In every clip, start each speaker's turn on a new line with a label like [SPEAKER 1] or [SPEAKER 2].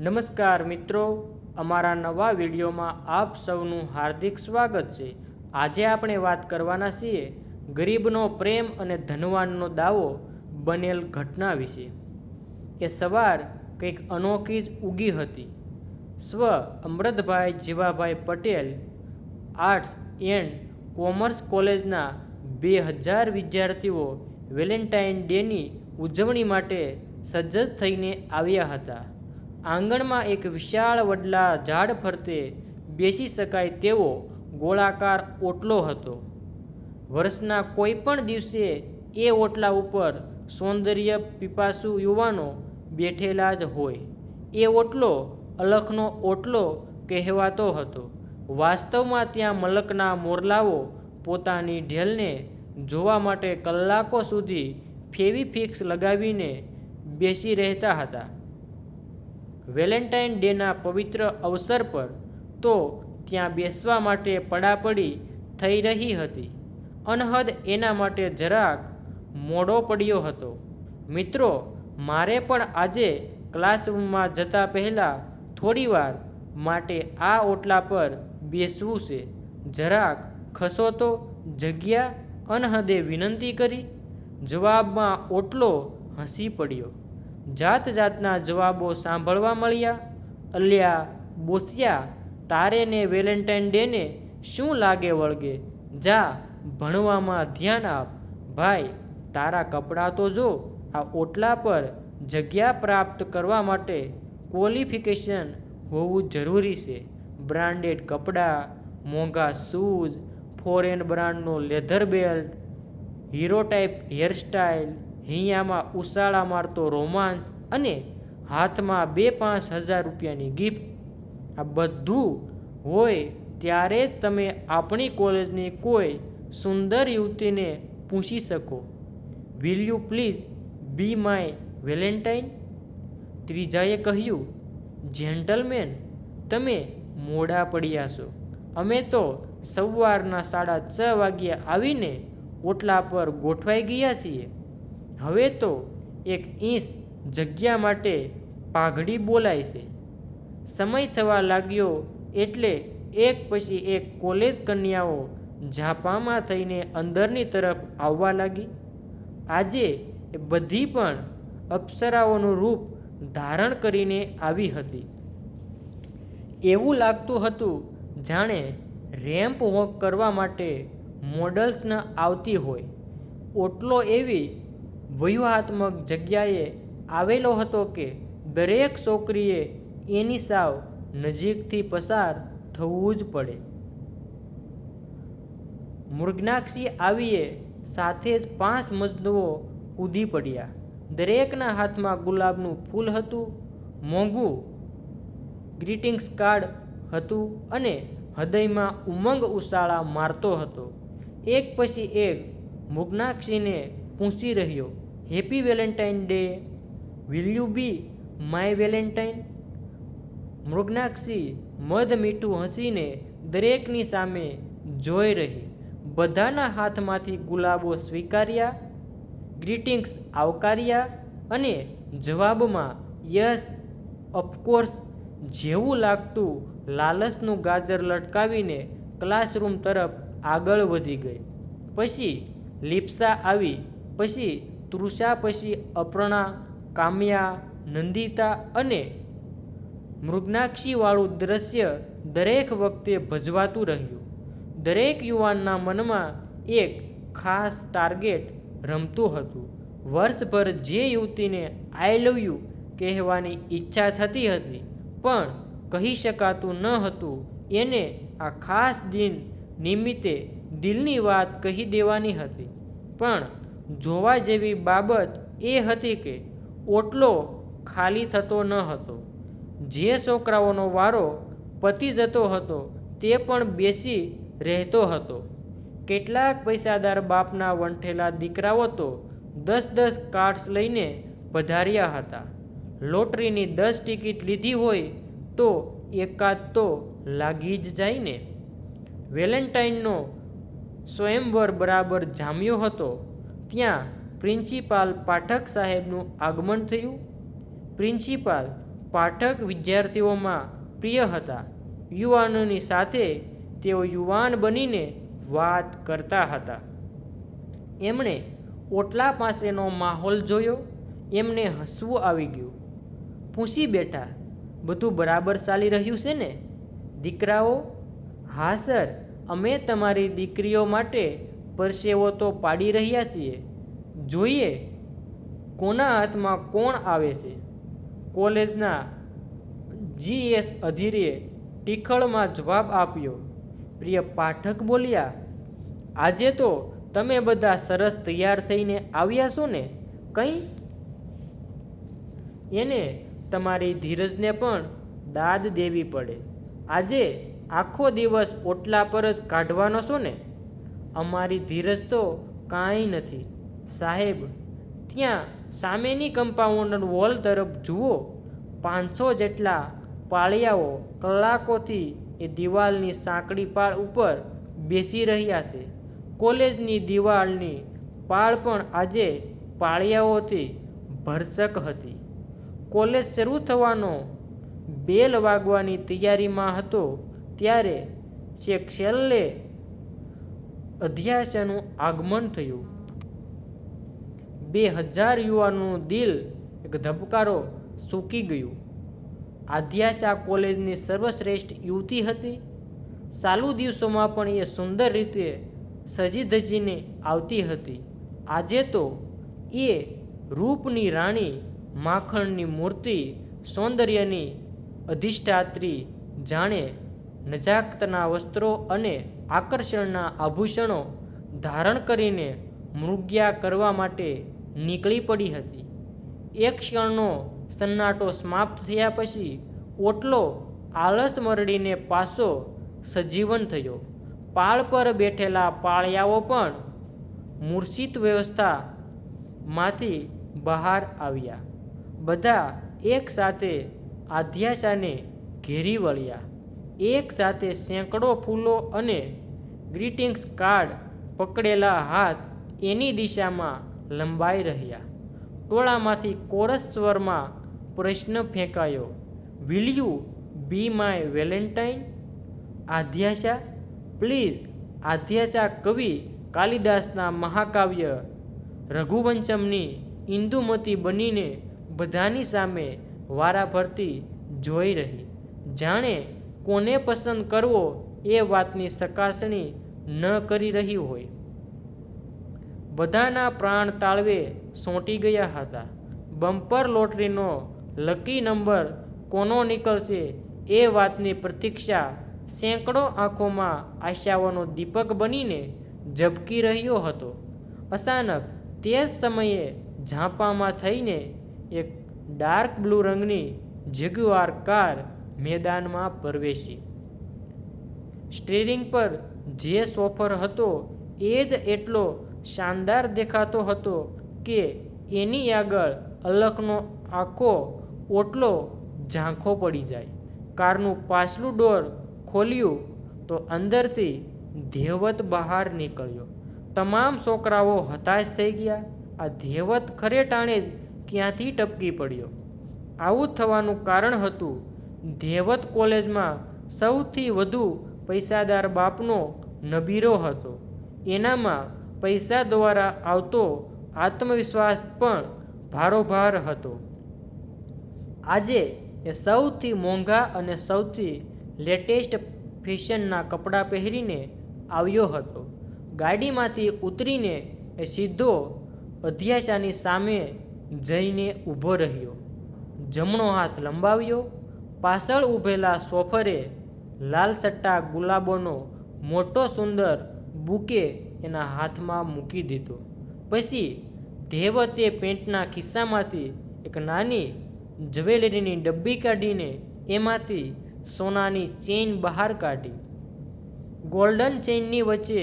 [SPEAKER 1] નમસ્કાર મિત્રો, અમારા નવા વિડીયોમાં આપ સૌનું હાર્દિક સ્વાગત છે. આજે આપણે વાત કરવાના છીએ ગરીબનો પ્રેમ અને ધનવાનનો દાવો બનેલ ઘટના વિશે. એ સવાર કંઈક અનોખી જ ઉગી હતી. સ્વ Amrutbhai Jivabhai Patel, arts and commerce કોલેજના બે હજાર વિદ્યાર્થીઓ વેલેન્ટાઇન ડેની ઉજવણી માટે સજ્જ થઈને આવ્યા હતા. આંગણમાં એક વિશાળ વડલા ઝાડ ફરતે બેસી શકાય તેવો ગોળાકાર ઓટલો હતો. વર્ષના કોઈ પણ દિવસે એ ઓટલા ઉપર સૌંદર્ય પીપાસુ યુવાનો બેઠેલા જ હોય. એ ઓટલો અલખનો ઓટલો કહેવાતો હતો. વાસ્તવમાં ત્યાં મલકના મોરલાઓ પોતાની ઢેલને જોવા માટે કલાકો સુધી ફેવી ફિક્સ લગાવીને બેસી રહેતા હતા. વેલેન્ટાઇન ડેના પવિત્ર અવસર પર તો ત્યાં બેસવા માટે પડાપડી થઈ રહી હતી. અનહદ એના માટે જરાક મોડો પડ્યો હતો. મિત્રો, મારે પણ આજે ક્લાસરૂમમાં જતા પહેલાં થોડીવાર માટે આ ઓટલા પર બેસવું છે. જરાક ખસો તો જગ્યા અનહદે વિનંતી કરી. જવાબમાં ઓટલો હસી પડ્યો. જાત જાતના જવાબો સાંભળવા મળ્યા. અલ્યા, બોસિયા, તારે ને વેલેન્ટાઇન ડેને શું લાગે વળગે? જા, ભણવામાં ધ્યાન આપ. ભાઈ, તારા કપડાં તો જો, આ ઓટલા પર જગ્યા પ્રાપ્ત કરવા માટે ક્વોલિફિકેશન હોવું જરૂરી છે. બ્રાન્ડેડ કપડાં, મોંઘા shoes, foreign બ્રાન્ડનો leather belt, hero type hairstyle હૈયામાં ઉસાળા મારતો રોમાંસ અને હાથમાં બે પાંચ હજાર રૂપિયાની ગિફ્ટ આ બધું હોય ત્યારે જ તમે આપણી કોલેજની કોઈ સુંદર યુવતીને પૂછી શકો. Will you please be my Valentine ત્રીજાએ કહ્યું જેન્ટલમેન તમે મોડા પડ્યા છો. અમે તો સવારના સાડા છ વાગ્યા આવીને ઓટલા પર ગોઠવાઈ ગયા છીએ. હવે તો એક ઇંચ જગ્યા માટે પાઘડી બોલાય છે. સમય થવા લાગ્યો એટલે એક પછી એક કોલેજ કન્યાઓ ઝાપામાં થઈને અંદરની તરફ આવવા લાગી. આજે બધી પણ અપ્સરાઓનું રૂપ ધારણ કરીને આવી હતી. એવું લાગતું હતું જાણે રેમ્પ વોક કરવા માટે મોડલ્સ ન આવતી હોય. ઓટલો એવી વ્યૂહાત્મક જગ્યાએ આવેલો હતો કે દરેક છોકરીએ એની સાવ નજીકથી પસાર થવું જ પડે. મૃગનાક્ષી આવીએ સાથે જ પાંચ મજદૂઓ કૂદી પડ્યા. દરેકના હાથમાં ગુલાબનું ફૂલ હતું, મોંઘું ગ્રીટિંગ્સ કાર્ડ હતું અને હૃદયમાં ઉમંગ ઉશાળા મારતો હતો. એક પછી એક મૃગનાક્ષીને પૂછી રહ્યો happy Valentine day will you be my Valentine મૃગનાક્ષી મધ મીઠું હસીને દરેકની સામે જોઈ રહી. બધાના હાથમાંથી ગુલાબો સ્વીકાર્યા ગ્રીટિંગ્સ આવકાર્યા અને જવાબમાં યસ ઓફકોર્સ જેવું લાગતું લાલસનું ગાજર લટકાવીને ક્લાસરૂમ તરફ આગળ વધી ગઈ. પછી લિપ્સા આવી. પછી તૃષા, પછી અપર્ણા, કામ્યા, નંદિતા અને મૃગનાક્ષીવાળું દ્રશ્ય દરેક વખતે ભજવાતું રહ્યું. દરેક યુવાનના મનમાં એક ખાસ ટાર્ગેટ રમતું હતું. વર્ષભર જે યુવતીને આઈ લવ યુ કહેવાની ઈચ્છા થતી હતી, પણ કહી શકાતું ન હતું. એને આ ખાસ દિન નિમિત્તે દિલની વાત કહી દેવાની હતી. પણ જોવા જેવી બાબત એ હતી કે ઓટલો ખાલી થતો ન હતો. જે છોકરાઓનો વારો પતી જતો હતો તે પણ બેસી રહેતો હતો. કેટલાક પૈસાદાર બાપના વંઠેલા દીકરાઓ તો દસ દસ કાર્ડ્સ લઈને પધાર્યા હતા. લોટરીની દસ ટિકિટ લીધી હોય તો એકાદ તો લાગી જ જાય ને. વેલેન્ટાઇનનો સ્વયંવર બરાબર જામ્યો હતો. ત્યાં પ્રિન્સિપાલ પાઠક સાહેબનું આગમન થયું. પ્રિન્સિપાલ પાઠક વિદ્યાર્થીઓમાં પ્રિય હતા. યુવાનોની સાથે તેઓ યુવાન બનીને વાત કરતા હતા. એમણે ઓટલા પાસેનો માહોલ જોયો. એમને હસવું આવી ગયું. પૂછી બેઠા, બધું બરાબર ચાલી રહ્યું છે ને? દીકરાઓ? હા, સર. અમે તમારી દીકરીઓ માટે પરસેવો તો પાડી રહ્યા છીએ. જોઈએ કોના હાથમાં કોણ આવે છે. કોલેજના જીએસ અધીરે ટીખળમાં જવાબ આપ્યો. પ્રિય પાઠક બોલ્યા, આજે તો તમે બધા સરસ તૈયાર થઈને આવ્યા છો ને? કંઈ? એને તમારી ધીરજને પણ દાદ દેવી પડે. આજે આખો દિવસ ઓટલા પર જ કાઢવાનો છો ને? અમારી ધીરજ તો કાંઈ નથી. સાહેબ, ત્યાં સામેની કમ્પાઉન્ડર વોલ તરફ જુઓ. પાંચસો જેટલા પાળિયાઓ કલાકોથી એ દિવાલની સાંકડી પાળ ઉપર બેસી રહ્યા છે. કોલેજની દિવાલની પાળ પણ આજે પાળિયાઓથી ભરસક હતી. કોલેજ શરૂ થવાનો બેલ વાગવાની તૈયારીમાં હતો, ત્યારે છેક છેલ્લે અધ્યાસનું આગમન થયું. બે હજાર યુવાનોનું દિલ એક ધબકારો સૂકી ગયું. આધ્યાશા કોલેજની સર્વશ્રેષ્ઠ યુવતી હતી. ચાલુ દિવસોમાં પણ એ સુંદર રીતે સજી ધજીને આવતી હતી. આજે તો એ રૂપની રાણી માખણની મૂર્તિ સૌંદર્યની અધિષ્ઠાત્રી જાણે નજાકતના વસ્ત્રો અને આકર્ષણના આભૂષણો ધારણ કરીને મૃગ્યા કરવા માટે નીકળી પડી હતી. એક ક્ષણનો સન્નાટો સમાપ્ત થયા પછી ઓટલો આળસ મરડીને પાછો સજીવન થયો. પાળ પર બેઠેલા પાળિયાઓ પણ મૂર્છિત વ્યવસ્થામાંથી બહાર આવ્યા. બધા એકસાથે આધ્યાશાને ઘેરી વળ્યા. એક સાથે સેંકડો ફૂલો અને ગ્રીટિંગ્સ કાર્ડ પકડેલા હાથ એની દિશામાં લંબાઈ રહ્યા. ટોળામાંથી કોરસ સ્વરમાં પ્રશ્ન ફેંકાયો will you be my Valentine Adhyasha please Adhyasha કવિ કાલિદાસના મહાકાવ્ય રઘુવંશમની ઇન્દુમતી બનીને બધાની સામે વારાફરતી જોઈ રહી. જાણે કોને પસંદ કરવો એ વાતની ચકાસણી ન કરી રહી હોય. બધાના પ્રાણ તાળવે સોંટી ગયા હતા. બમ્પર લોટરીનો લકી નંબર કોનો નીકળશે એ વાતની પ્રતીક્ષા સેંકડો આંખોમાં આશાઓનો દીપક બનીને ઝબકી રહ્યો હતો. અચાનક તે જ સમયે ઝાંપામાં થઈને એક ડાર્ક બ્લુ રંગની જેગ્યુઆર કાર મેદાનમાં પ્રવેશી. સ્ટીરિંગ પર જે સોફર હતો એ જ એટલો શાનદાર દેખાતો હતો કે એની આગળ અલકનો આખો ઓટલો ઝાંખો પડી જાય. કારનું પાછલું ડોર ખોલ્યું તો અંદરથી ધેવત બહાર નીકળ્યો. તમામ છોકરાઓ હતાશ થઈ ગયા. આ ધેવત ખરે ટાણે જ ક્યાંથી ટપકી પડ્યો? આવું થવાનું કારણ હતું. ધેવત કોલેજમાં સૌથી વધુ પૈસાદાર બાપનો નબીરો હતો. એનામાં પૈસા દ્વારા આવતો આત્મવિશ્વાસ પણ ભારોભાર હતો. આજે એ સૌથી મોંઘા અને સૌથી લેટેસ્ટ ફેશનના કપડાં પહેરીને આવ્યો હતો. ગાડીમાંથી ઉતરીને એ સીધો અધ્યાશાની સામે જઈને ઊભો રહ્યો. જમણો હાથ લંબાવ્યો. પાછળ ઊભેલા સોફરે લાલ સટ્ટા ગુલાબોનો મોટો સુંદર બુકે એના હાથમાં મૂકી દીધો. પછી ધેવતે પેન્ટના ખિસ્સામાંથી એક નાની જ્વેલરીની ડબ્બી કાઢીને એમાંથી સોનાની ચેઇન બહાર કાઢી. ગોલ્ડન ચેઇનની વચ્ચે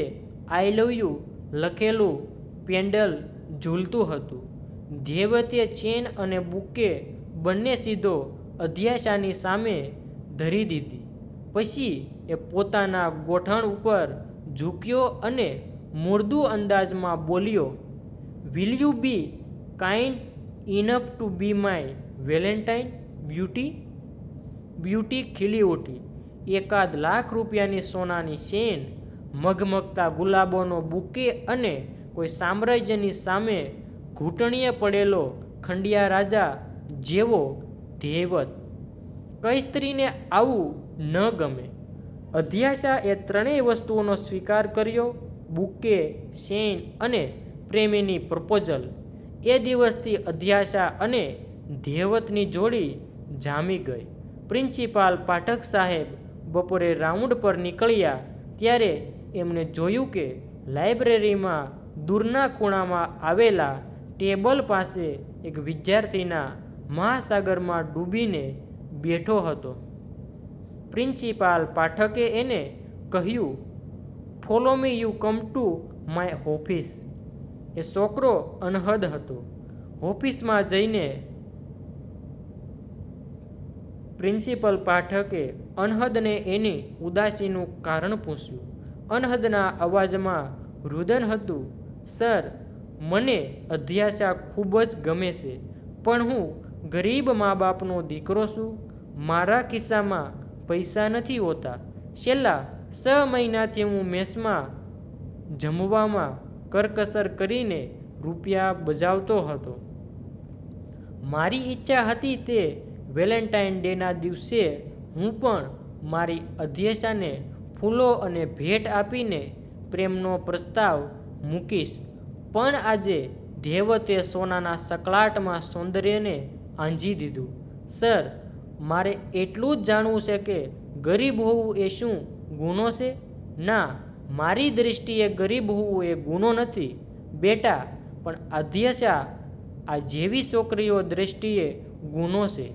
[SPEAKER 1] આઈ લવ યુ લખેલું પેન્ડલ ઝૂલતું હતું. ધેવતે ચેન અને બુકે બંને સીધો અધ્યાશાની સામે ધરી દીધી. પછી એ પોતાના ગોઠણ ઉપર ઝૂક્યો અને મૂર્દું અંદાજમાં બોલ્યો will you be kind enough to be my Valentine beauty beauty ખીલી ઉઠી. એકાદ લાખ રૂપિયાની સોનાની ચેન, મગમગતા ગુલાબોનો બુકે અને કોઈ સામ્રાજ્યની સામે ઘૂંટણીએ પડેલો ખંડિયા રાજા જેવો ધેવત કઈ સ્ત્રીને આવું ન ગમે? અધ્યાશા એ ત્રણેય વસ્તુઓનો સ્વીકાર કર્યો. બુકે, શેન અને પ્રેમીની પ્રપોઝલ. એ દિવસથી અધ્યાશા અને ધેવતની જોડી જામી ગઈ. પ્રિન્સિપાલ પાઠક સાહેબ બપોરે રાઉન્ડ પર નીકળ્યા ત્યારે એમણે જોયું કે લાઇબ્રેરીમાં દૂરના ખૂણામાં આવેલા ટેબલ પાસે એક વિદ્યાર્થીના મહાસાગરમાં ડૂબીને બેઠો હતો. પ્રિન્સિપાલ પાઠકે એને કહ્યું, follow me you come to my office. એ છોકરો અનહદ હતો. ઓફિસમાં જઈને પ્રિન્સિપલ પાઠકે અનહદને એની ઉદાસીનું કારણ પૂછ્યું. અનહદના અવાજમાં રુદન હતું, સર, મને અધ્યાશા ખૂબ જ ગમે છે, પણ હું ગરીબ મા બાપનો દીકરો છું. મારા ખિસ્સામાં પૈસા નથી હોતા. છેલ્લા છ મહિનાથી હું મેસમાં જમવામાં કરકસર કરીને રૂપિયા બજાવતો હતો. મારી ઈચ્છા હતી તે વેલેન્ટાઇન ડેના દિવસે હું પણ મારી અધ્યક્ષાને ફૂલો અને ભેટ આપીને પ્રેમનો પ્રસ્તાવ મૂકીશ. પણ આજે ધેવતે સોનાના સકલાટમાં સૌંદર્યને આંજી દીધું. સર મારે એટલું જ જાણવું છે કે ગરીબ હોવું એ શું ગુનો છે? ના, મારી દૃષ્ટિએ ગરીબ હોવું એ ગુનો નથી. બેટા, પણ અધ્યક્ષા આ જેવી છોકરીઓ દૃષ્ટિએ ગુનો છે.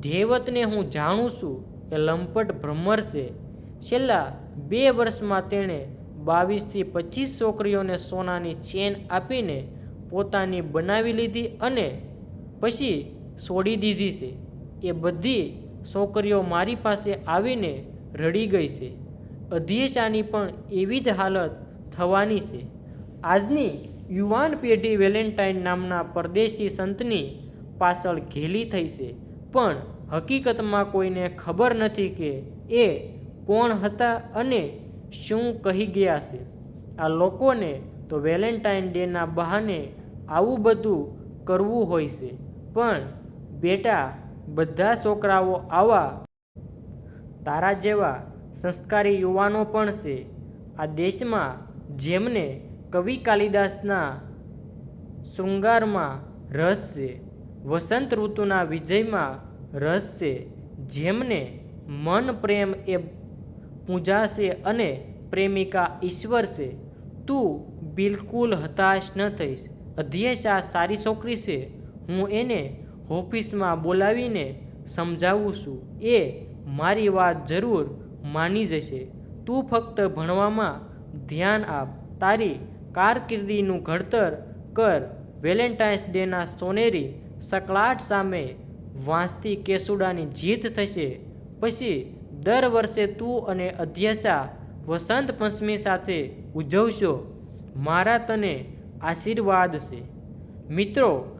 [SPEAKER 1] ધેવતને હું જાણું છું એ લંપટ ભ્રમર છે. છેલ્લા બે વર્ષમાં તેણે બાવીસથી પચીસ છોકરીઓને સોનાની ચેન આપીને પોતાની બનાવી લીધી અને પછી છોડી દીધી છે. એ બધી છોકરીઓ મારી પાસે આવીને રડી ગઈ છે. અધ્યેશાની પણ એવી જ હાલત થવાની છે. આજની યુવાન પેઢી વેલેન્ટાઇન નામના પરદેશી સંતની પાછળ ઘેલી થઈ છે. પણ હકીકતમાં કોઈને ખબર નથી કે એ કોણ હતા અને શું કહી ગયા છે. આ લોકોને તો વેલેન્ટાઇન ડેના બહાને આવું બધું કરવું હોય છે. પણ બેટા બધા છોકરાઓ આવા તારા જેવા સંસ્કારી યુવાનો પણ છે. આ દેશમાં જેમને કવિ કાલિદાસના શૃંગારમાં રસ છે, વસંત ઋતુના વિજયમાં રસ છે, જેમને મન પ્રેમ એ પૂજા છે અને પ્રેમિકા ઈશ્વર છે, તું બિલકુલ હતાશ ન થઈશ. અધ્યક્ષા સારી છોકરી છે. હું એને ઓફિસમાં બોલાવીને સમજાવું છું. એ મારી વાત જરૂર માની જશે. તું ફક્ત ભણવામાં ધ્યાન આપ. તારી કારકિર્દીનું ઘડતર કર. વેલેન્ટાઇન્સ ડેના સોનેરી સકલાટ સામે વાંસતી કેસુડાની જીત થશે. પછી દર વર્ષે તું અને અધ્યક્ષા વસંત પંચમી સાથે ઉજવશો. મારા તને આશીર્વાદ છે. મિત્રો